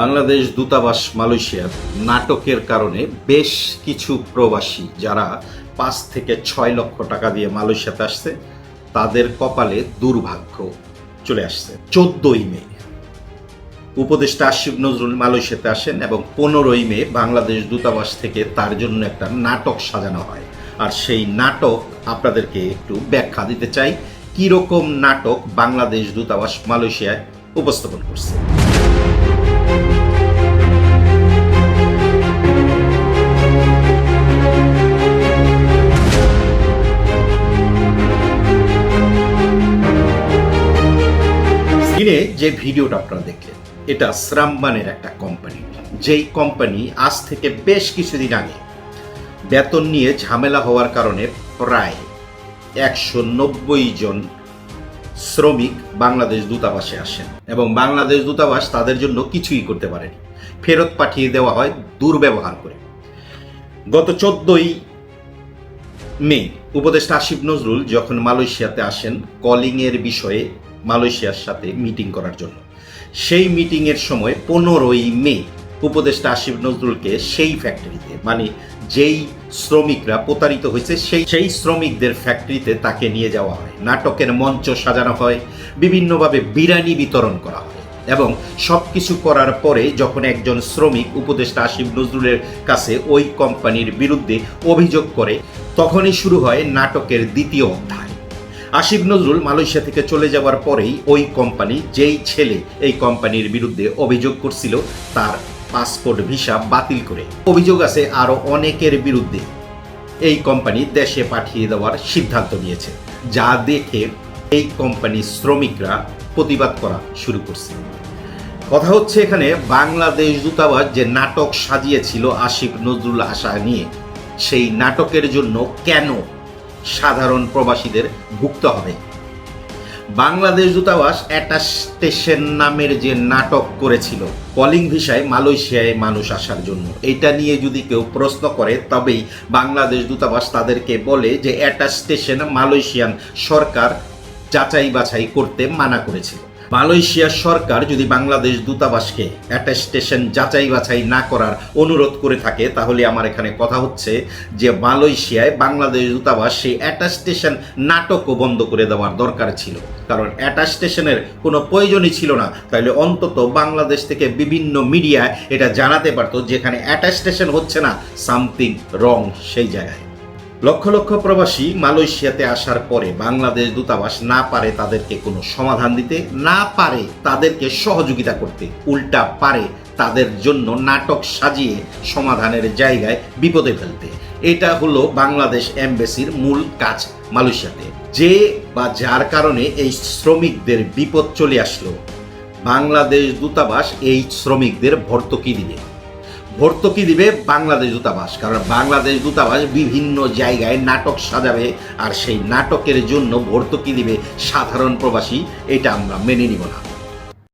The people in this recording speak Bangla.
বাংলাদেশ দূতাবাস মালয়েশিয়ার নাটকের কারণে বেশ কিছু প্রবাসী যারা পাঁচ থেকে ছয় লক্ষ টাকা দিয়ে মালয়েশিয়াতে আসছে, তাদের কপালে দুর্ভাগ্য চলে আসছে। চোদ্দই মে উপদেষ্টা আশিফ নজরুল মালয়েশিয়াতে আসেন এবং পনেরোই মে বাংলাদেশ দূতাবাস থেকে তার জন্য একটা নাটক সাজানো হয়। আর সেই নাটক আপনাদেরকে একটু ব্যাখ্যা দিতে চাই। কীরকম নাটক বাংলাদেশ দূতাবাস মালয়েশিয়ায় উপস্থাপন করছে। স্ক্রিনে যে ভিডিওটা আপনারা দেখলেন, এটা শ্রামবানের একটা কোম্পানি যেই কোম্পানি আজ থেকে বেশ কিছুদিন আগে বেতন নিয়ে ঝামেলা হওয়ার কারণে প্রায় একশো নব্বই জন শ্রমিক বাংলাদেশ দূতাবাসে আসেন এবং বাংলাদেশ দূতাবাস তাদের জন্য কিছুই করতে পারেনি। ফেরত পাঠিয়ে দেওয়া হয় দুর্ব্যবহার করে। গত চোদ্দই মে, উপদেষ্টা আসিফ নজরুল যখন মালয়েশিয়াতে আসেন, কলিংয়ের বিষয়ে মালয়েশিয়ার সাথে মিটিং করার জন্য। সেই মিটিংয়ের সময় পনেরোই মে, উপদেষ্টা আসিফ নজরুলকে সেই ফ্যাক্টরিতে মানে যেই শ্রমিকরা প্রতারিত হয়েছে, সেই সেই শ্রমিকদের ফ্যাক্টরিতে তাকে নিয়ে যাওয়া হয়। নাটকের মঞ্চ সাজানো হয়, বিভিন্নভাবে বিরানি বিতরণ করা হয় এবং সব কিছু করার পরে যখন একজন শ্রমিক উপদেষ্টা আসিফ নজরুলের কাছে ওই কোম্পানির বিরুদ্ধে অভিযোগ করে, তখনই শুরু হয় নাটকের দ্বিতীয় অধ্যায়। আসিফ নজরুল মালয়েশিয়া থেকে চলে যাওয়ার পরেই ওই কোম্পানি, যেই ছেলে এই কোম্পানির বিরুদ্ধে অভিযোগ করছিল, তার পাসপোর্ট, ভিসা বাতিল করে। অভিযোগ আছে আরও অনেকের বিরুদ্ধে। এই কোম্পানি দেশে পাঠিয়ে দেওয়ার সিদ্ধান্ত নিয়েছে, যা দেখে এই কোম্পানির শ্রমিকরা প্রতিবাদ করা শুরু করছে। কথা হচ্ছে এখানে বাংলাদেশ দূতাবাস যে নাটক সাজিয়েছিল আসিফ নজরুল আশা নিয়ে, সেই নাটকের জন্য কেন সাধারণ প্রবাসীদের ভুগতে হবে? বাংলাদেশ দূতাবাস অ্যাটাস্টেশন নামের যে নাটক করেছিল, কলিং ভিসায় মালয়েশিয়ায় মানুষ আসার জন্য। এটা নিয়ে যদি কেউ প্রশ্ন করে, তবেই বাংলাদেশ দূতাবাস তাদেরকে বলে যে অ্যাটাস্টেশন মালয়েশিয়ান সরকার যাচাই বাছাই করতে মানা করেছিল। মালয়েশিয়ার সরকার যদি বাংলাদেশ দূতাবাসকে অ্যাটাস্টেশন যাচাই বাছাই না করার অনুরোধ করে থাকে, তাহলে আমার এখানে কথা হচ্ছে যে মালয়েশিয়ায় বাংলাদেশ দূতাবাস সেই অ্যাটাস্টেশন নাটকও বন্ধ করে দেওয়ার দরকার ছিল। কারণ অ্যাটাস্টেশনের কোনো প্রয়োজনই ছিল না। তাহলে অন্তত বাংলাদেশ থেকে বিভিন্ন মিডিয়া এটা জানাতে পারতো যেখানে অ্যাটাস্টেশন হচ্ছে না, সামথিং রং সেই জায়গায়। লক্ষ লক্ষ প্রবাসী মালয়েশিয়াতে আসার পরে বাংলাদেশ দূতাবাস না পারে তাদেরকে কোনো সমাধান দিতে, না পারে তাদেরকে সহযোগিতা করতে, উল্টা পারে তাদের জন্য নাটক সাজিয়ে সমাধানের জায়গায় বিপদে ফেলতে। এটা হলো বাংলাদেশ এমবেসির মূল কাজ মালয়েশিয়াতে। যে বা যার কারণে এই শ্রমিকদের বিপদ চলে আসলো। বাংলাদেশ দূতাবাস এই শ্রমিকদের ভর্তুকি দিবে। ভর্তুকি দিবে বাংলাদেশ দূতাবাস, কারণ বাংলাদেশ দূতাবাস বিভিন্ন জায়গায় নাটক সাজাবে আর সেই নাটকের জন্য ভর্তুকি দিবে সাধারণ প্রবাসী, এটা আমরা মেনে নিব না।